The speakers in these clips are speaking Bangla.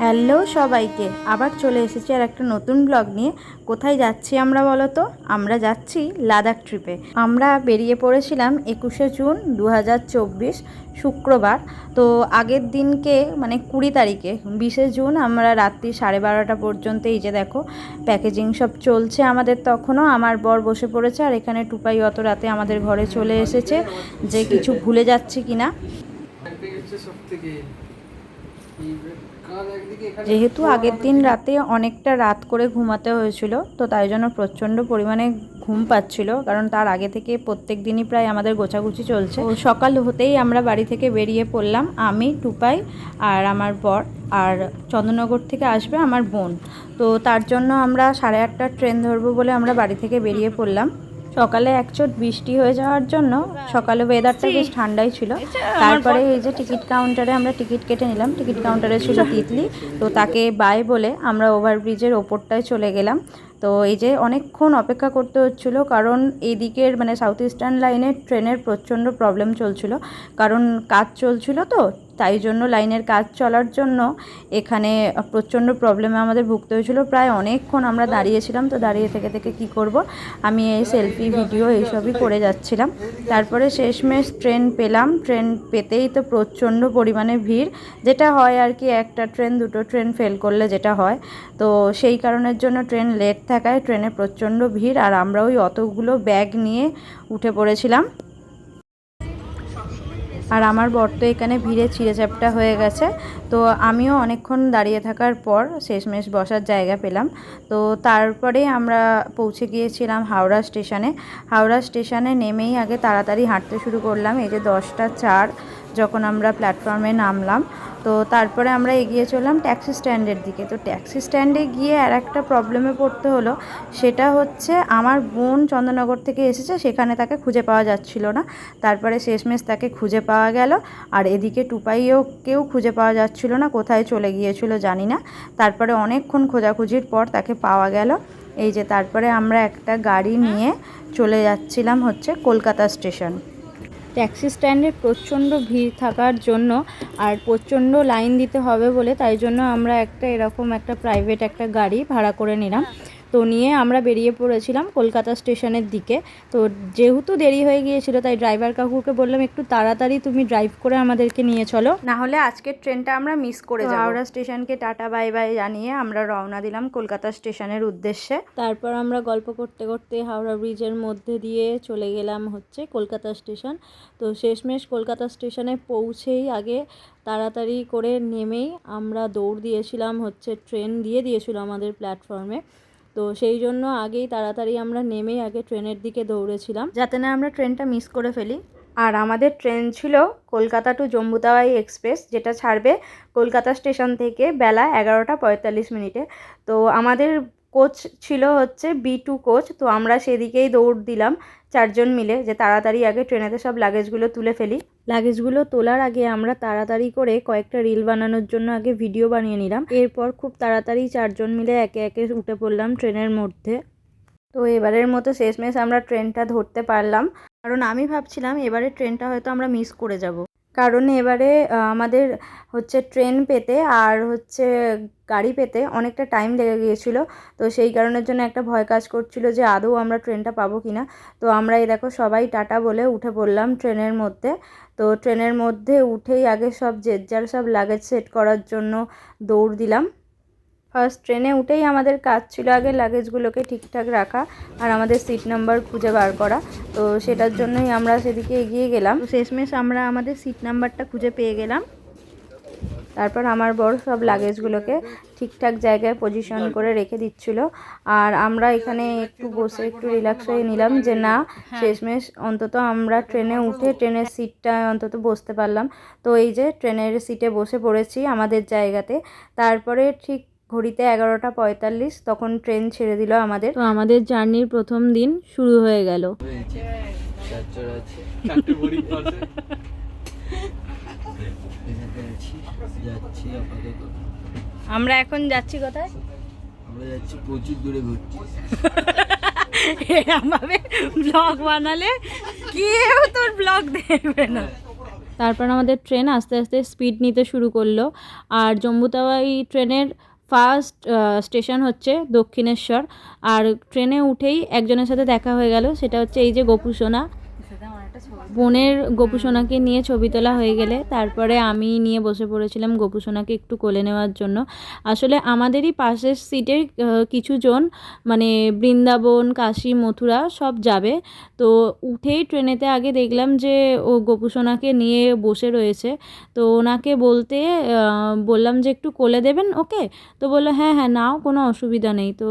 হ্যালো সবাইকে, আবার চলে এসেছি আর একটা নতুন ব্লগ নিয়ে। কোথায় যাচ্ছি আমরা বলো তো? আমরা যাচ্ছি লাদাখ ট্রিপে আমরা বেরিয়ে পড়েছিলাম একুশে জুন দু হাজার চব্বিশ শুক্রবার। তো আগের দিনকে মানে কুড়ি তারিখে, বিশে জুন আমরা রাত্রি সাড়ে বারোটা পর্যন্ত, এই যে দেখো প্যাকেজিং সব চলছে আমাদের তখনও। আমার বর বসে পড়েছে আর এখানে টুপাই অত রাতে আমাদের ঘরে চলে এসেছে যে কিছু ভুলে যাচ্ছি কিনা। যেহেতু আগের দিন রাতে অনেকটা রাত করে ঘুমাতে হয়েছিল, তো তাই জন্য প্রচণ্ড পরিমাণে ঘুম পাচ্ছিল, কারণ তার আগে থেকে প্রত্যেক দিনই প্রায় আমাদের গোছাগুছি চলছে। সকাল হতেই আমরা বাড়ি থেকে বেরিয়ে পড়লাম, আমি, টুপাই আর আমার বর আর চন্দননগর থেকে আসবে আমার বোন। তো তার জন্য আমরা সাড়ে আটটার ট্রেন ধরবো বলে আমরা বাড়ি থেকে বেরিয়ে পড়লাম। সকালে একচোট বৃষ্টি হয়ে যাওয়ার জন্য সকালে ওয়েদারটা বেশ ঠান্ডাই ছিল। তারপরে এই যে টিকিট কাউন্টারে আমরা টিকিট কেটে নিলাম। টিকিট কাউন্টারে ছিল তিতলি। তো তাকে বাই বলে আমরা ওভারব্রিজের ওপরটায় চলে গেলাম। তো এই যে অনেকক্ষণ অপেক্ষা করতে হচ্ছিল কারণ এদিকের মানে সাউথ ইস্টার্ন লাইনের ট্রেনের প্রচণ্ড প্রবলেম চলছিল। কারণ কাজ চলছিল তো তাই জন্য লাইনের কাজ চলার জন্য এখানে প্রচণ্ড প্রবলেমে আমাদের ভুগতে হয়েছিল। প্রায় অনেকক্ষণ আমরা দাঁড়িয়েছিলাম, তো দাঁড়িয়ে থেকে থেকে কি করব? আমি এই সেলফি, ভিডিও এইসবই করে যাচ্ছিলাম। তারপরে শেষমেশ ট্রেন পেলাম। ট্রেন পেতেই তো প্রচণ্ড পরিমাণে ভিড়। যেটা হয় আর কি, একটা ট্রেন, দুটো ট্রেন ফেল করলে যেটা হয়। তো সেই কারণের জন্য ট্রেন লেট থাকায় ট্রেনে প্রচণ্ড ভিড়। আর আমরা ওই অতগুলো ব্যাগ নিয়ে উঠে পড়েছিলাম। আর আমার বর তো এখানে ভিড়ে চিড়েচ্যাপটা হয়ে গেছে। তো আমিও অনেকক্ষণ দাঁড়িয়ে থাকার পর শেষমেশ বসার জায়গা পেলাম। তো তারপরে আমরা পৌঁছে গিয়েছিলাম হাওড়া স্টেশনে। হাওড়া স্টেশনে নেমেই আগে তাড়াতাড়ি হাঁটতে শুরু করলাম। এই যে দশটা চার যখন আমরা প্ল্যাটফর্মে নামলাম তো তারপরে আমরা এগিয়ে চললাম ট্যাক্সি স্ট্যান্ডের দিকে। তো ট্যাক্সি স্ট্যান্ডে গিয়ে আর একটা প্রবলেমে পড়তে হলো, সেটা হচ্ছে আমার বোন চন্দ্রনগর থেকে এসেছে, সেখানে তাকে খুঁজে পাওয়া যাচ্ছিল না। তারপরে শেষমেশ তাকে খুঁজে পাওয়া গেল, আর এদিকে টুপাইও কেউ খুঁজে পাওয়া যাচ্ছিল না, কোথায় চলে গিয়েছিল জানি না। তারপরে অনেকক্ষণ খোঁজাখুঁজির পর তাকে পাওয়া গেল। এই যে তারপরে আমরা একটা গাড়ি নিয়ে চলে যাচ্ছিলাম হচ্ছে কলকাতা স্টেশন। ট্যাক্সি স্ট্যান্ডে প্রচণ্ড ভিড় থাকার জন্য আর প্রচণ্ড লাইন দিতে হবে বলে তাই জন্য আমরা একটা এরকম একটা প্রাইভেট একটা গাড়ি ভাড়া করে নিলাম। তো নিয়ে আমরা বেরিয়ে পড়েছিলাম কলকাতা স্টেশনের দিকে। তো যেহেতু দেরি হয়ে গিয়েছিল তাই ড্রাইভার কাকুকে বললাম একটু তাড়াতাড়ি তুমি ড্রাইভ করে আমাদেরকে নিয়ে চলো। না হলে আজকের ট্রেনটা আমরা মিস করে যাব। হাওড়া স্টেশনকে টাটা বাই বাই জানিয়ে আমরা রওনা দিলাম কলকাতা স্টেশনের উদ্দেশ্যে। তারপর আমরা গল্প করতে করতে হাওড়া ব্রিজের মধ্যে দিয়ে চলে গেলাম হচ্ছে কলকাতা স্টেশন। তো শেষমেশ কলকাতা স্টেশনে পৌঁছেই আগে তাড়াতাড়ি করে নেমেই আমরা দৌড় দিয়েছিলাম হচ্ছে ট্রেন দিয়ে দিয়েছিল আমাদের প্ল্যাটফর্মে তো সেই জন্য আগেই তাড়াতাড়ি আমরা নেমেই আগে ট্রেনের দিকে দৌড়েছিলাম। যাতে না আমরা ট্রেনটা মিস করে ফেলি। আর আমাদের ট্রেন ছিল কলকাতা টু জম্মুতাওয়াই এক্সপ্রেস, যেটা ছাড়বে কলকাতা স্টেশন থেকে বেলা এগারোটা পঁয়তাল্লিশ মিনিটে। তো আমাদের কোচ ছিল হচ্ছে বি টু কোচ, তো আমরা সেদিকেই দৌড় দিলাম চারজন মিলে যে তাড়াতাড়ি আগে ট্রেনেতে সব লাগেজগুলো তুলে ফেলি। লাগেজগুলো তোলার আগে আমরা তাড়াতাড়ি করে কয়েকটা রিল বানানোর জন্য আগে ভিডিও বানিয়ে নিলাম। এরপর খুব তাড়াতাড়ি চারজন মিলে একে একে উঠে পড়লাম ট্রেনের মধ্যে। তো এবারের মতো শেষমেশ আমরা ট্রেনটা ধরতে পারলাম। কারণ আমি ভাবছিলাম এবারে ট্রেনটা হয়তো আমরা মিস করে যাব। কারণ এবারে আমাদের হচ্ছে ট্রেন পেতে আর হচ্ছে গাড়ি পেতে অনেকটা টাইম লেগে গিয়েছিল। তো সেই কারণের জন্য একটা ভয় কাজ করছিল যে আদৌ আমরা ট্রেনটা পাবো কি না তো আমরা এই দেখো সবাই টাটা বলে উঠে পড়লাম ট্রেনের মধ্যে। তো ট্রেনের মধ্যে উঠেই আগে সব যে যার সব লাগেজ সেট করার জন্য দৌড় দিলাম। ফার্স্ট ট্রেনে উঠেই আমাদের কাজ ছিল আগে লাগেজগুলোকে ঠিকঠাক রাখা আর আমাদের সিট নাম্বার খুঁজে বার করা। তো সেটার জন্যই আমরা সেদিকে এগিয়ে গেলাম। শেষমেশ আমরা আমাদের সিট নাম্বারটা খুঁজে পেয়ে গেলাম। তারপর আমার বড় সব লাগেজগুলোকে ঠিকঠাক জায়গায় পজিশন করে রেখে দিচ্ছিল। আর আমরা এখানে একটু বসে একটু রিল্যাক্স হয়ে নিলাম যে না শেষমেশ অন্তত আমরা ট্রেনে উঠে ট্রেনের সিটটা অন্তত বসতে পারলাম। তো এই যে ট্রেনের সিটে বসে পড়েছি আমাদের জায়গাতে। তারপরে ঠিক ঘড়িতে এগারোটা পঁয়তাল্লিশ তখন ট্রেন ছেড়ে দিল আমাদের। তো আমাদের জার্নির প্রথম দিন শুরু হয়ে গেল। আমরা এখন যাচ্ছি কোথায়? আমরা যাচ্ছি প্রচুর দূরে ঘুরছি। এরমভাবে ব্লগ বানালে কেউ তোর ব্লগ দেখবে না। তারপর আমাদের ট্রেন আস্তে আস্তে স্পিড নিতে শুরু করল। আর জম্বুতাওয়াই ট্রেনের ফার্স্ট স্টেশন হচ্ছে দক্ষিণেশ্বর। আর ট্রেনে উঠেই একজনের সাথে দেখা হয়ে গেল, সেটা হচ্ছে এই যে গোপুসোনা। বোনের গোপুসোনাকে নিয়ে ছবি তোলা হয়ে গেলে তারপরে আমি নিয়ে বসে পড়েছিলাম গোপুসোনাকে একটু কোলে নেওয়ার জন্য। আসলে আমাদেরই পাশের সিটের কিছু জন মানে বৃন্দাবন, কাশী, মথুরা সব যাবে। তো উঠেই ট্রেনেতে আগে দেখলাম যে ও গোপুসোনাকে নিয়ে বসে রয়েছে। তো ওনাকে বলতে বললাম যে একটু কোলে দেবেন ওকে? তো বলল হ্যাঁ হ্যাঁ নাও, কোনো অসুবিধা নেই। তো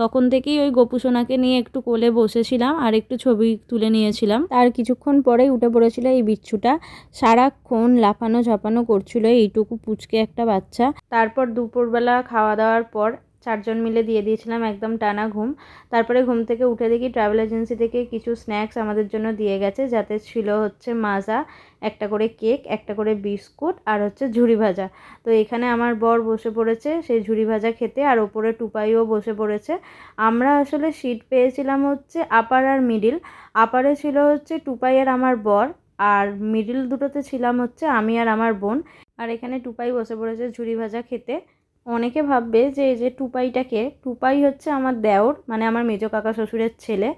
তখন থেকেই ওই গোপুসোনাকে নিয়ে একটু কোলে বসেছিলাম আর একটু ছবি তুলে নিয়েছিলাম। তার কিছুক্ষণ পরেই উঠে পড়েছিল এই বিচ্ছুটা। সারাক্ষণ লাফানো ঝাপানো করছিল এইটুকু পুচকে একটা বাচ্চা। তারপর দুপুরবেলা খাওয়া দাওয়ার পর চারজন মিলে দিয়ে দিয়েছিলাম একদম টানা ঘুম। তারপরে ঘুম থেকে উঠে দেখি ট্রাভেল এজেন্সি থেকে কিছু স্ন্যাক্স আমাদের জন্য দিয়ে গেছে, যাতে ছিল হচ্ছে মাজা, একটা করে কেক একটা করে বিস্কুট আর হচ্ছে ঝুড়ি ভাজা। তো এখানে আমার বর বসে পড়েছে সেই ঝুড়ি ভাজা খেতে আর ওপরে টুপাইও বসে পড়েছে। আমরা আসলে সিট পেয়েছিলাম হচ্ছে আপার আর মিডিল আপারে ছিল হচ্ছে টুপাই আর আমার বর আর মিডিল দুটোতে ছিলাম হচ্ছে আমি আর আমার বোন। আর এখানে টুপাই বসে পড়েছে ঝুড়ি ভাজা খেতে। অনেকে ভাববে যে এই যে টুপাইটাকে, টুপাই হচ্ছে আমার দেওর মানে আমার মেজো কাকা শ্বশুরের ছেলে।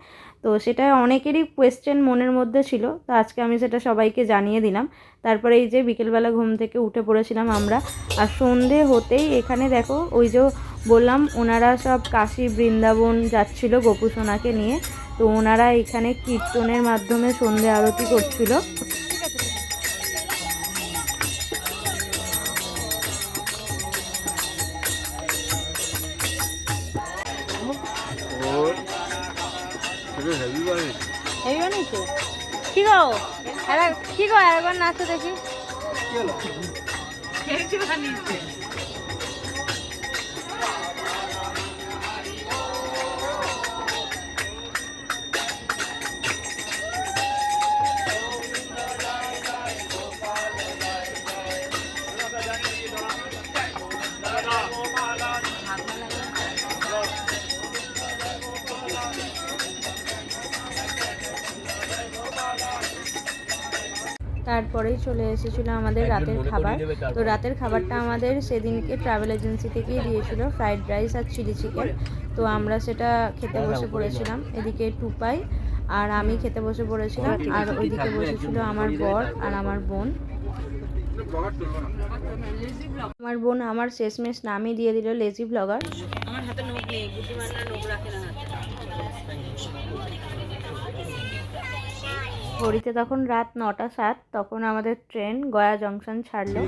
তো সেটা অনেকেরই কোয়েশ্চেন মনের মধ্যে ছিল, তো আজকে আমি সেটা সবাইকে জানিয়ে দিলাম। তারপরে এই যে বিকেলবেলা ঘুম থেকে উঠে পড়েছিলাম আমরা, আর সন্ধে হতেই এখানে দেখো, ওই যে বললাম, ওনারা সব কাশী বৃন্দাবন যাচ্ছিল গোপুসোনাকে নিয়ে। তো ওনারা এখানে কীর্তনের মাধ্যমে সন্ধে আরতি করছিল। সেটা হেভি বাড়ি এই বানিয়েছো কি গো? কি গো একবার নাচো দেখি। তারপরেই চলে এসেছিল আমাদের রাতের খাবার। তো রাতের খাবারটা আমাদের সেদিনকে ট্রাভেল এজেন্সি থেকেই দিয়েছিল ফ্রাইড রাইস আর চিলি চিকেন তো আমরা সেটা খেতে বসে পড়েছিলাম। এদিকে টুপাই আর আমি খেতে বসে পড়েছিলাম। আর ওইদিকে বসেছিল আমার বর আর আমার বোন। আমার বোন আমার শেষমেশ নামই দিয়ে দিল লেজি ব্লগার ঘড়িতে তখন রাত নটা সাত তখন আমাদের ট্রেন গয়া জংশন ছাড়লো।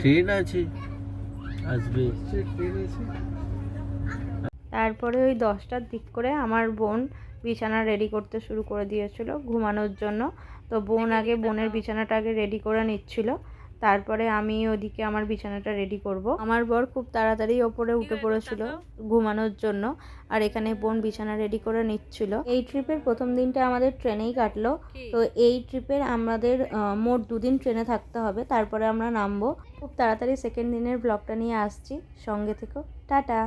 ট্রেন আছে আসবে। তারপরে ওই দশটার দিক করে আমার বোন বিছানা রেডি করতে শুরু করে দিয়েছিল ঘুমানোর জন্য। তো বোন আগে বোনের বিছানাটা আগে রেডি করে নিচ্ছিল। তারপরে আমি ওদিকে আমার বিছানাটা রেডি করব। আমার বর খুব তাড়াতাড়ি ওপরে উঠে পড়েছিল ঘুমানোর জন্য। আর এখানে বোন বিছানা রেডি করে নিচ্ছিল। এই ট্রিপের প্রথম দিনটা আমাদের ট্রেনেই কাটলো। তো এই ট্রিপের আমাদের মোট দুদিন ট্রেনে থাকতে হবে। তারপরে আমরা নামবো। খুব তাড়াতাড়ি সেকেন্ড দিনের ব্লগটা নিয়ে আসছি। সঙ্গে থেকো। টাটা!